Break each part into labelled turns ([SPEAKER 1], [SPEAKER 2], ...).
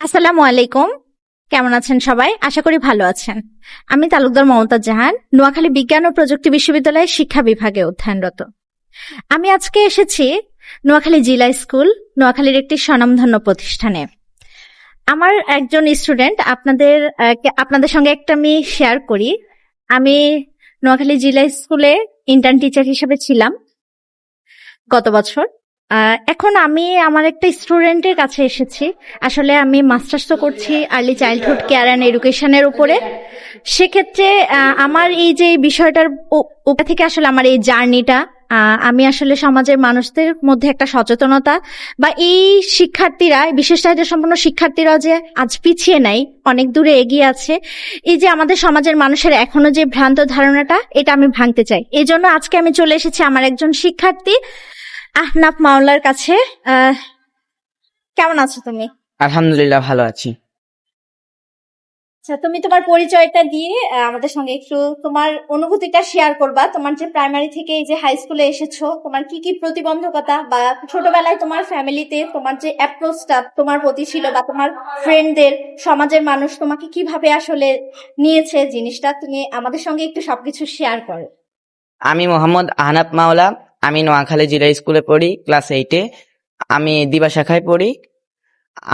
[SPEAKER 1] আসসালামু আলাইকুম। কেমন আছেন সবাই? আশা করি ভালো আছেন। আমি তালুকদার মমতা জাহান, নোয়াখালী বিজ্ঞান ও প্রযুক্তি বিশ্ববিদ্যালয়ের শিক্ষা বিভাগে অধ্যয়নরত। আমি আজকে এসেছি নোয়াখালী জিলা স্কুল, নোয়াখালীর একটি স্বনামধন্য প্রতিষ্ঠানে। আমার একজন স্টুডেন্ট আপনাদের আপনাদের সঙ্গে একটা আমি শেয়ার করি। আমি নোয়াখালী জিলা স্কুলে ইন্টার্ন টিচার হিসেবে ছিলাম গত বছর। এখন আমি আমার একটা স্টুডেন্টের কাছে এসেছি। আসলে আমি মাস্টার্স তো করছি আর্লি চাইল্ডহুড কেয়ার অ্যান্ড এডুকেশনের উপরে। সেক্ষেত্রে আমার এই যে বিষয়টার উপর থেকে আসলে আমার এই জার্নিটা আমি আসলে সমাজের মানুষদের মধ্যে একটা সচেতনতা বা এই শিক্ষার্থীরা বিশেষ চাহিদা সম্পন্ন শিক্ষার্থীরা যে আজ পিছিয়ে নাই, অনেক দূরে এগিয়ে আছে, এই যে আমাদের সমাজের মানুষের এখনও যে ভ্রান্ত ধারণাটা, এটা আমি ভাঙতে চাই। এই জন্য আজকে আমি চলে এসেছি আমার একজন শিক্ষার্থী আহনাফ মাওলার কাছে কেমন আছো তুমি?
[SPEAKER 2] আলহামদুলিল্লাহ ভালো আছি।
[SPEAKER 1] আচ্ছা তুমি তোমার পরিচয়টা দিয়ে আমাদের সঙ্গে একটু তোমার অনুভূতিটা শেয়ার করবা। তোমার যে প্রাইমারি থেকে এই যে হাই স্কুলে এসেছ তোমার কি কি প্রতিবন্ধকতা বা ছোটবেলায় তোমার ফ্যামিলিতে তোমার যে অ্যাপ্রোচটা তোমার প্রতি ছিল বা তোমার ফ্রেন্ডদের সমাজের মানুষ তোমাকে কীভাবে আসলে নিয়েছে জিনিসটা তুমি আমাদের সঙ্গে একটু সবকিছু শেয়ার করো।
[SPEAKER 2] আমি মোহাম্মদ আহনাব মাওলা আমি নোয়াখালী জিলা স্কুলে পড়ি, ক্লাস এইটে আমি দিবা শাখায় পড়ি।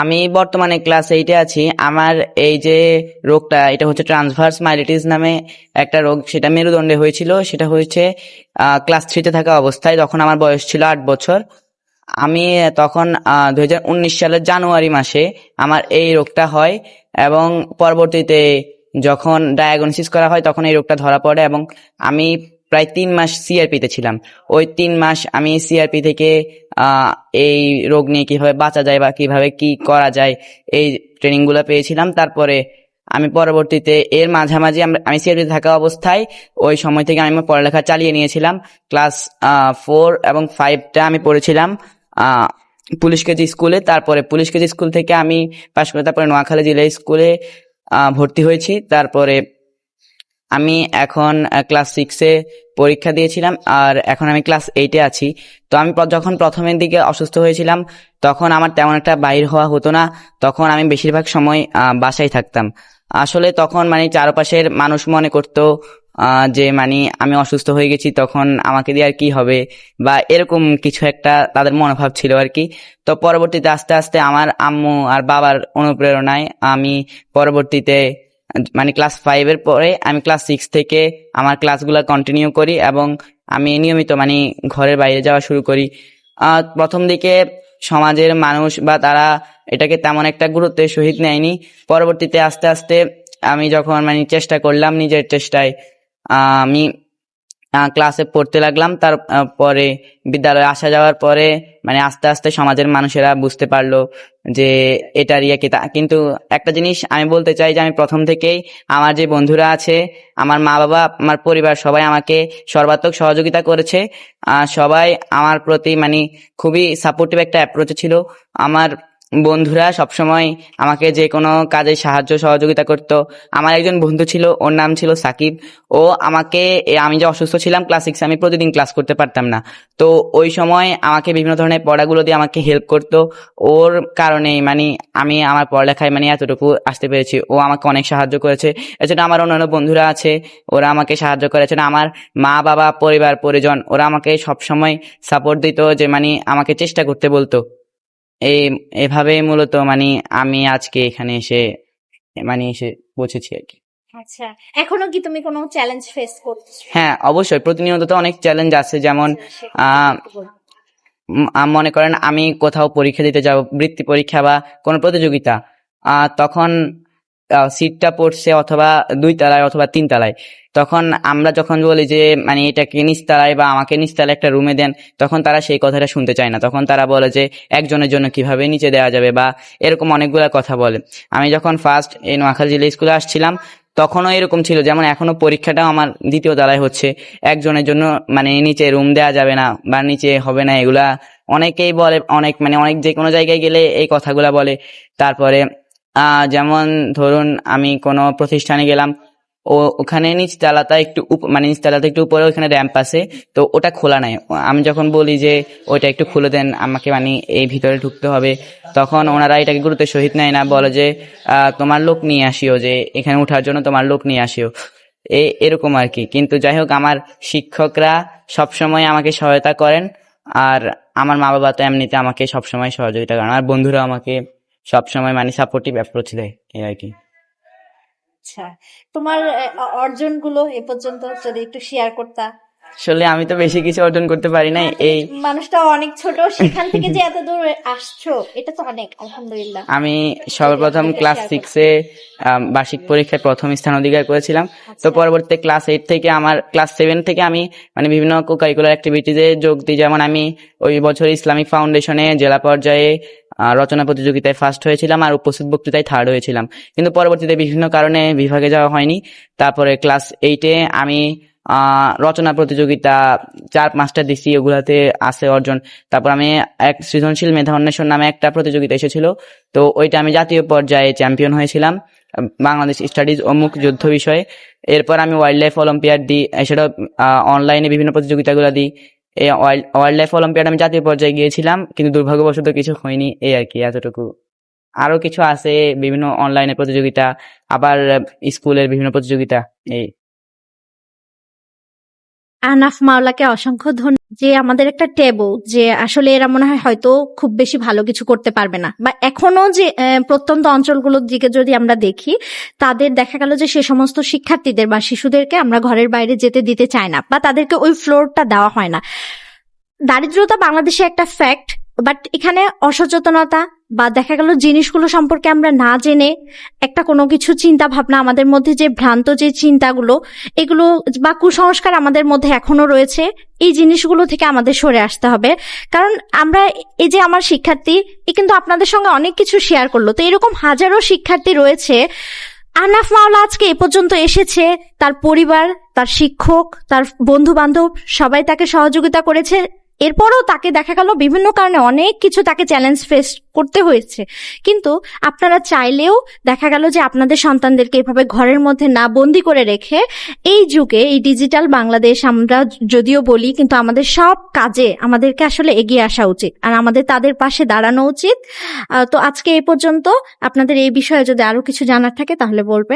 [SPEAKER 2] আমি বর্তমানে ক্লাস এইটে আছি। আমার এই যে রোগটা, এটা হচ্ছে ট্রান্সভার্স মাইলিটিস নামে একটা রোগ, সেটা মেরুদণ্ডে হয়েছিল। সেটা হয়েছে ক্লাস থ্রিতে থাকা অবস্থায় তখন আমার বয়স ছিল আট বছর। আমি তখন দু উনিশ সালের জানুয়ারি মাসে আমার এই রোগটা হয় এবং পরবর্তীতে যখন ডায়াগনোসিস করা হয়, তখন এই রোগটা ধরা পড়ে এবং আমি প্রায় তিন মাস সিআরপিতে ছিলাম। ওই তিন মাস আমি সিআরপি থেকে এই রোগ নিয়ে কীভাবে বাঁচা যায় বা কীভাবে কি করা যায়, এই ট্রেনিংগুলো পেয়েছিলাম। তারপরে আমি পরবর্তীতে এর মাঝামাঝি আমি সিআরপিতে থাকা অবস্থায় ওই সময় থেকে আমি আমার পড়ালেখা চালিয়ে নিয়েছিলাম। ক্লাস ফোর এবং ফাইভটা আমি পড়েছিলাম পুলিশ কেজি স্কুলে। তারপরে পুলিশ কেজি স্কুল থেকে আমি পাশ করে তারপরে নোয়াখালী জেলা স্কুলে ভর্তি হয়েছি। তারপরে আমি এখন ক্লাস সিক্সে পরীক্ষা দিয়েছিলাম, আর এখন আমি ক্লাস এইটে আছি। তো আমি যখন প্রথমের দিকে অসুস্থ হয়েছিলাম, তখন আমার তেমন একটা বাইর হওয়া হতো না। তখন আমি বেশিরভাগ সময় বাসায় থাকতাম। আসলে তখন মানে চারপাশের মানুষ মনে করতো যে মানে আমি অসুস্থ হয়ে গেছি, তখন আমাকে দিয়ে আর কি হবে? বা এরকম কিছু একটা তাদের মনোভাব ছিল আর কি। তো পরবর্তীতে আস্তে আস্তে আমার আম্মু আর বাবার অনুপ্রেরণায় আমি পরবর্তীতে মানে ক্লাস ফাইভের পরে আমি ক্লাস সিক্স থেকে আমার ক্লাসগুলো কন্টিনিউ করি এবং আমি নিয়মিত মানে ঘরের বাইরে যাওয়া শুরু করি। প্রথম দিকে সমাজের মানুষ বা তারা এটাকে তেমন একটা গুরুত্বের সহিত নেয়নি। পরবর্তীতে আস্তে আস্তে আমি যখন মানে চেষ্টা করলাম নিজের চেষ্টায় আমি ক্লাসে পড়তে লাগলাম। তারপরে বিদ্যালয়ে আসা যাওয়ার পরে মানে আস্তে আস্তে সমাজের মানুষেরা বুঝতে পারল যে এটার ইয়ে কি কিন্তু একটা জিনিস আমি বলতে চাই যে আমি প্রথম থেকেই আমার যে বন্ধুরা আছে, আমার মা বাবা, আমার পরিবার সবাই আমাকে সর্বাত্মক সহযোগিতা করেছে। সবাই আমার প্রতি মানে খুবই সাপোর্টিভ একটা অ্যাপ্রোচ ছিল। আমার বন্ধুরা, সবসময় আমাকে যে কোনো কাজে সাহায্য, সহযোগিতা করত। আমার একজন বন্ধু ছিল, ওর নাম ছিল সাকিব। ও আমাকে আমি যে অসুস্থ ছিলাম ক্লাস সিক্স আমি প্রতিদিন ক্লাস করতে পারতাম না। তো ওই সময় আমাকে বিভিন্ন ধরনের পড়াগুলো দিয়ে আমাকে হেল্প করতো। ওর কারণে মানে আমি আমার পড়ালেখায় মানে এতটুকু আসতে পেরেছি। ও আমাকে অনেক সাহায্য করেছে। এছাড়া আমার অন্যান্য বন্ধুরা আছে, ওরা আমাকে সাহায্য করেছে আমার মা, বাবা, পরিবার, পরিজন, ওরা আমাকে সবসময় সাপোর্ট দিত যে মানে আমাকে চেষ্টা করতে বলতো। এই এভাবে মূলত মানে আমি আজকে এখানে এসে মানে এসে পৌঁছেছি আর কি।
[SPEAKER 1] আচ্ছা এখনও কি তুমি কোনো চ্যালেঞ্জ ফেস করছ?
[SPEAKER 2] হ্যাঁ অবশ্যই। প্রতিনিয়ত তো অনেক চ্যালেঞ্জ আছে যেমন আহ, উম, মনে করেন আমি কোথাও পরীক্ষা দিতে যাব বৃত্তি পরীক্ষা বা কোনো প্রতিযোগিতা তখন সিটটা পড়ছে অথবা দুই তলায় অথবা তিন তলায়। তখন আমরা যখন বলি যে মানে এটাকে নিচতলায় বা আমাকে নিচতলায় একটা রুমে দেন, তখন তারা সেই কথাটা শুনতে চায় না। তখন তারা বলে যে, একজনের জন্য কীভাবে নিচে দেওয়া যাবে বা এরকম অনেকগুলো কথা বলে। আমি যখন ফার্স্ট এই নোয়াখালী জেলা স্কুলে আসছিলাম, তখনও এরকম ছিল, যেমন এখনও পরীক্ষাটাও আমার দ্বিতীয় তলায় হচ্ছে। একজনের জন্য মানে নিচে রুম দেওয়া যাবে না বা নিচে হবে না, এগুলা অনেকেই বলে, অনেক মানে অনেক যে কোনো জায়গায় গেলে এই কথাগুলা বলে। তারপরে যেমন ধরুন আমি কোনো প্রতিষ্ঠানে গেলাম, ও ওখানে নিচতলাটা একটু মানে নিচতলাটা একটু উপরে, ওখানে র্যাম্প আছে, তো ওটা খোলা নাই। আমি যখন বলি যে ওইটা একটু খুলে দেন, আমাকে মানে এই ভিতরে ঢুকতে হবে, তখন ওনারা এটাকে গুরুত্বের সহিত নেয় না, বলে যে তোমার লোক নিয়ে আসিও, যে এখানে ওঠার জন্য তোমার লোক নিয়ে আসিও। এ, এরকম আর কি। কিন্তু যাই হোক, আমার শিক্ষকরা সবসময় আমাকে সহায়তা করেন, আর আমার মা বাবা তো এমনিতে আমাকে সবসময় সহযোগিতা করেন। আর বন্ধুরা আমাকে সবসময় মানে সাপোর্টিভ অ্যাপ্রোচ দেয় এই আর কি।
[SPEAKER 1] আচ্ছা তোমার অর্জনগুলো এ পর্যন্ত যদি একটু শেয়ার করতা।
[SPEAKER 2] আসলে আমি তো বেশি কিছু অর্জন করতে পারি নাই এই
[SPEAKER 1] মানুষটা অনেক ছোট সেখান থেকে যে এত দূর আসছো এটা তো অনেক আলহামদুলিল্লাহ।
[SPEAKER 2] আমি সর্বপ্রথম ক্লাস সিক্সে বার্ষিক পরীক্ষায় প্রথম স্থান অধিকার করেছিলাম। তো পরবর্তীতে ক্লাস এইট থেকে আমার ক্লাস সেভেন থেকে আমি মানে বিভিন্ন কারিকুলার অ্যাক্টিভিটিজে যোগ দিই। যেমন আমি ওই বছর ইসলামিক ফাউন্ডেশনে জেলা পর্যায়ে রচনা প্রতিযোগিতায় ফার্স্ট হয়েছিলাম আর উপস্থিত বক্তৃতায় থার্ড হয়েছিলাম। কিন্তু পরবর্তীতে বিভিন্ন কারণে বিভাগে যাওয়া হয়নি। তারপরে ক্লাস এইটে আমি রচনা প্রতিযোগিতা, চার পাঁচটা দিছি, ওগুলাতে আছে অর্জন। তারপর আমি এক সৃজনশীল মেধা অন্বেষণ নামে একটা প্রতিযোগিতা এসেছিল। তো ওইটা আমি জাতীয় পর্যায়ে চ্যাম্পিয়ন হয়েছিলাম, বাংলাদেশ স্টাডিজ অমুক যুদ্ধ বিষয়ে। এরপর আমি ওয়াইল্ড লাইফ অলিম্পিয়াড দিই এছাড়া অনলাইনে বিভিন্ন প্রতিযোগিতাগুলো দিই। এই ওয়াইল্ড লাইফ অলিম্পিয়াড আমি জাতীয় পর্যায়ে গিয়েছিলাম, কিন্তু দুর্ভাগ্যবশত কিছু হয়নি, এই আর কি, এতটুকু। আরও কিছু আছে, বিভিন্ন অনলাইনে প্রতিযোগিতা, আবার স্কুলের বিভিন্ন প্রতিযোগিতা, এই।
[SPEAKER 1] আনাফ মাওলাকে অসংখ্য ধন্য যে আমাদের একটা ট্যাবো যে আসলে এরা মনে হয় হয়তো খুব বেশি ভালো কিছু করতে পারবে না। বা এখনও যে প্রত্যন্ত অঞ্চলগুলোর দিকে যদি আমরা দেখি, তাদের দেখা গেল যে সে সমস্ত শিক্ষার্থীদের বা শিশুদেরকে আমরা ঘরের বাইরে যেতে দিতে চাই না, বা তাদেরকে ওই ফ্লোরটা দেওয়া হয় না। দারিদ্রতা বাংলাদেশে একটা ফ্যাক্ট বাট এখানে অসচেতনতা বা দেখা গেল জিনিসগুলো সম্পর্কে আমরা না জেনে একটা কোনো কিছু চিন্তা ভাবনা আমাদের মধ্যে যে ভ্রান্ত যে চিন্তাগুলো, এগুলো বা কুসংস্কার আমাদের মধ্যে এখনও রয়েছে, এই জিনিসগুলো থেকে আমাদের সরে আসতে হবে। কারণ আমরা এই যে আমার শিক্ষার্থী, এ কিন্তু আপনাদের সঙ্গে অনেক কিছু শেয়ার করল। তো এরকম হাজারো শিক্ষার্থী রয়েছে। আনাফ মাওলা আজকে এ পর্যন্ত এসেছে। তার পরিবার, তার শিক্ষক, তার বন্ধু বান্ধব সবাই তাকে সহযোগিতা করেছে। এরপরও তাকে দেখা গেল বিভিন্ন কারণে অনেক কিছু তাকে চ্যালেঞ্জ ফেস করতে হয়েছে। কিন্তু আপনারা চাইলেও দেখা গেল যে আপনাদের সন্তানদেরকে এভাবে ঘরের মধ্যে না বন্দি করে রেখে এই যুগে, এই ডিজিটাল বাংলাদেশ আমরা যদিও বলি, কিন্তু আমাদের সব কাজে আমাদেরকে আসলে এগিয়ে আসা উচিত। আর আমাদের তাদের পাশে দাঁড়ানো উচিত। তো আজকে এই পর্যন্ত। আপনাদের এই বিষয়ে যদি আরও কিছু জানার থাকে তাহলে বলবেন।